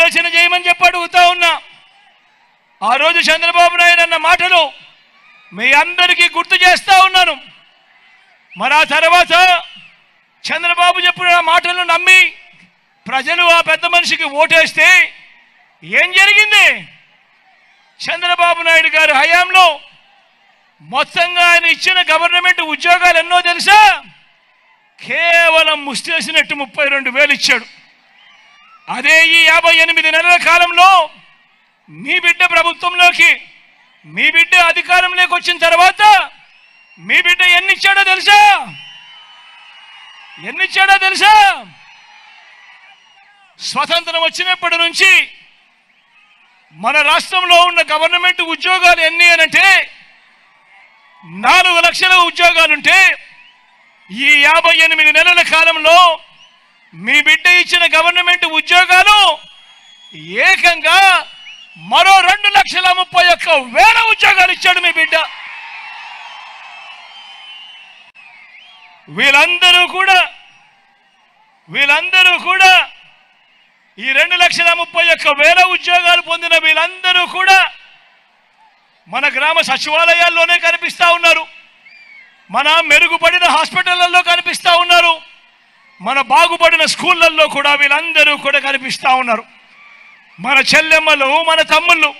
ఆలోచన చేయమని చెప్పి అడుగుతా ఉన్నా. ఆ రోజు చంద్రబాబు నాయుడు అన్న మాటలు మీ అందరికీ గుర్తు చేస్తా ఉన్నాను. మరి ఆ తర్వాత చంద్రబాబు చెప్పిన మాటలను నమ్మి ప్రజలు ఆ పెద్ద మనిషికి ఓటేస్తే ఏం జరిగింది? చంద్రబాబు నాయుడు గారి హయాంలో మొత్తంగా ఆయన ఇచ్చిన గవర్నమెంట్ ఉద్యోగాలు ఎన్నో తెలుసా? కేవలం ముస్తేసినట్టు ముప్పై రెండు వేలు ఇచ్చాడు. అదే ఈ యాభై ఎనిమిది నెలల కాలంలో మీ బిడ్డ ప్రభుత్వంలోకి మీ బిడ్డ అధికారంలోకి వచ్చిన తర్వాత మీ బిడ్డ ఎన్నిచ్చాడో తెలుసా? ఎన్నిచ్చాడో తెలుసా? స్వతంత్రం వచ్చినప్పటి నుంచి మన రాష్ట్రంలో ఉన్న గవర్నమెంట్ ఉద్యోగాలు ఎన్ని అనంటే నాలుగు లక్షల ఉద్యోగాలుంటే ఈ యాభై ఎనిమిది నెలల కాలంలో మీ బిడ్డ ఇచ్చిన గవర్నమెంట్ ఉద్యోగాలు ఏకంగా మరో రెండు లక్షల ముప్పై ఒక్క వేల ఉద్యోగాలు ఇచ్చాడు మీ బిడ్డ. వీళ్ళందరూ కూడా వీళ్ళందరూ కూడా ఈ రెండు లక్షల ముప్పై ఒక్క వేల ఉద్యోగాలు పొందిన వీళ్ళందరూ కూడా మన గ్రామ సచివాలయాల్లోనే కనిపిస్తూ ఉన్నారు. మన మెరుగుపడిన హాస్పిటళ్ళలో కనిపిస్తూ ఉన్నారు. మన బాగుపడిన స్కూళ్ళల్లో కూడా వీళ్ళందరూ కూడా కనిపిస్తూ ఉన్నారు. మన చెల్లెమ్మలు మన తమ్ముళ్ళు.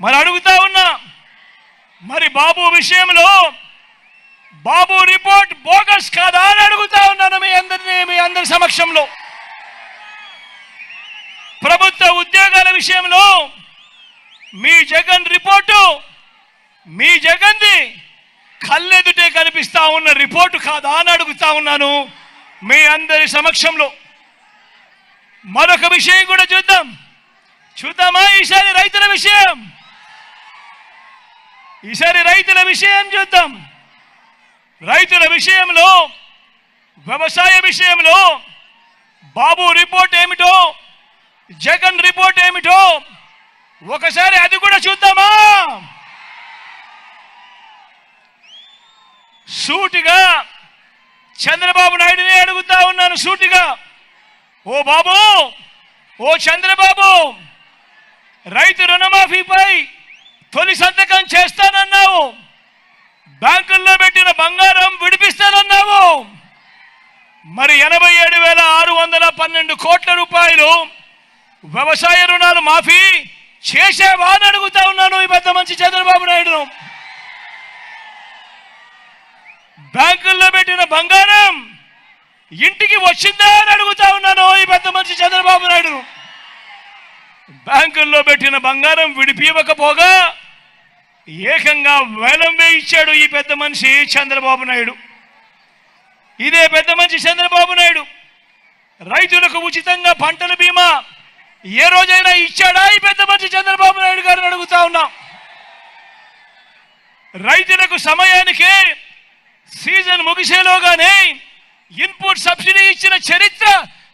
మరి అడుగుతా ఉన్నా మరి బాబు విషయంలో బాబు రిపోర్ట్ బోగస్ కాదా అని అడుగుతా ఉన్నాను మీ అందరినీ మీ అందరి సమక్షంలో. ప్రభుత్వ ఉద్యోగాల విషయంలో మీ జగన్ రిపోర్టు మీ జగన్ది కళ్ళెదుటే కనిపిస్తా ఉన్న రిపోర్టు కాదా అని అడుగుతా ఉన్నాను. మీ అందరి సమక్షంలో మరొక విషయం కూడా చూద్దాం. చూద్దామా? ఈసారి రైతుల విషయం. ఈసారి రైతుల విషయం చూద్దాం. రైతుల విషయంలో వ్యవసాయ విషయంలో బాబు రిపోర్ట్ ఏమిటో జగన్ రిపోర్ట్ ఏమిటో ఒకసారి అది కూడా చూద్దామా? సూటిగా చంద్రబాబు నాయుడునే అడుగుతా ఉన్నాను సూటిగా. ఓ బాబు ఓ చంద్రబాబు రైతు రుణమాఫీపై తొలి సంతకం చేస్తానన్నావు. బ్యాంకుల్లో పెట్టిన బంగారం విడిపిస్తానన్నావు. మరి ఎనభై ఏడు వేల ఆరు వందల పన్నెండు కోట్ల రూపాయలు వ్యవసాయ రుణాలు మాఫీ చేసేవా అని అడుగుతా ఉన్నాను ఈ పెద్ద మంచి చంద్రబాబు నాయుడును బ్యాంకుల్లో పెట్టిన బంగారం ఇంటికి వచ్చిందా అని అడుగుతా ఉన్నాను ఈ పెద్ద మనిషి చంద్రబాబు నాయుడు. బ్యాంకుల్లో పెట్టిన బంగారం విడిపివ్వకపోగా ఏకంగా వేలం వేయించాడు ఈ పెద్ద మనిషి చంద్రబాబు నాయుడు. ఇదే పెద్ద మనిషి చంద్రబాబు నాయుడు. రైతులకు ఉచితంగా పంటల బీమా ఏ రోజైనా ఇచ్చాడా ఈ పెద్ద మనిషి చంద్రబాబు నాయుడు గారిని అడుగుతా ఉన్నాం. రైతులకు సమయానికే సీజన్ ముగిసేలోగానే ఇన్పుట్ సబ్సిడీ ఇచ్చిన చరిత్ర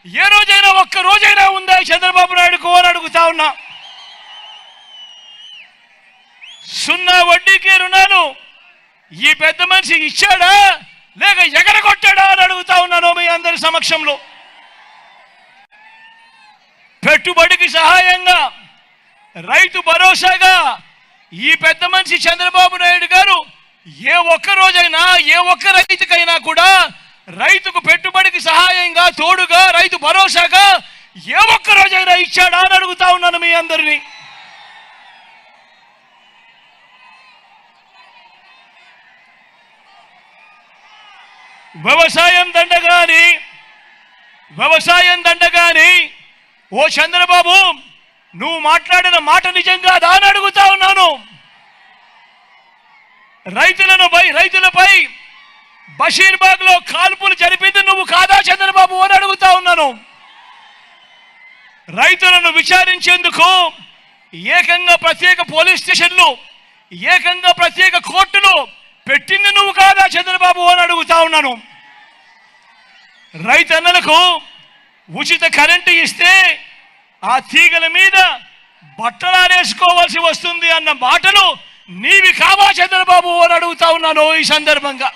ఏ రోజైనా ఒక్క రోజైనా ఉందా చంద్రబాబు నాయుడుకు అని అడుగుతా ఉన్నా. సున్నా వడ్డీకి రుణాలు ఈ పెద్ద మనిషి ఇచ్చాడా లేక ఎగరగొట్టాడా అని అడుగుతా ఉన్నాను మీ అందరి సమక్షంలో. పెట్టుబడికి సహాయంగా రైతు భరోసాగా ఈ పెద్ద మనిషి చంద్రబాబు నాయుడు ఏ ఒక్క రోజైనా ఏ ఒక్క రైతుకైనా కూడా రైతుకు పెట్టుబడికి సహాయంగా తోడుగా రైతు భరోసాగా ఏ ఒక్క రోజైనా ఇచ్చాడా అని అడుగుతా ఉన్నాను మీ అందరినీ. వ్యవసాయం దండగాని వ్యవసాయం దండగాని ఓ చంద్రబాబు నువ్వు మాట్లాడిన మాట నిజంగా దాని అడుగుతా ఉన్నాను. రైతులను పై రైతులపై బషీర్బాగ్లో కాల్పులు జరిపింది నువ్వు కాదా చంద్రబాబు అని అడుగుతా ఉన్నాను. రైతులను విచారించేందుకు ఏకంగా ప్రత్యేక పోలీస్ స్టేషన్లు ఏకంగా ప్రత్యేక కోర్టులు పెట్టింది నువ్వు కాదా చంద్రబాబు అని అడుగుతా ఉన్నాను. రైతన్నలకు ఉచిత కరెంటు ఇస్తే ఆ తీగల మీద బట్టలారేసుకోవాల్సి వస్తుంది అన్న మాటలు నీవి కావా చంద్రబాబు అని అడుగుతా ఉన్నాను ఈ సందర్భంగా.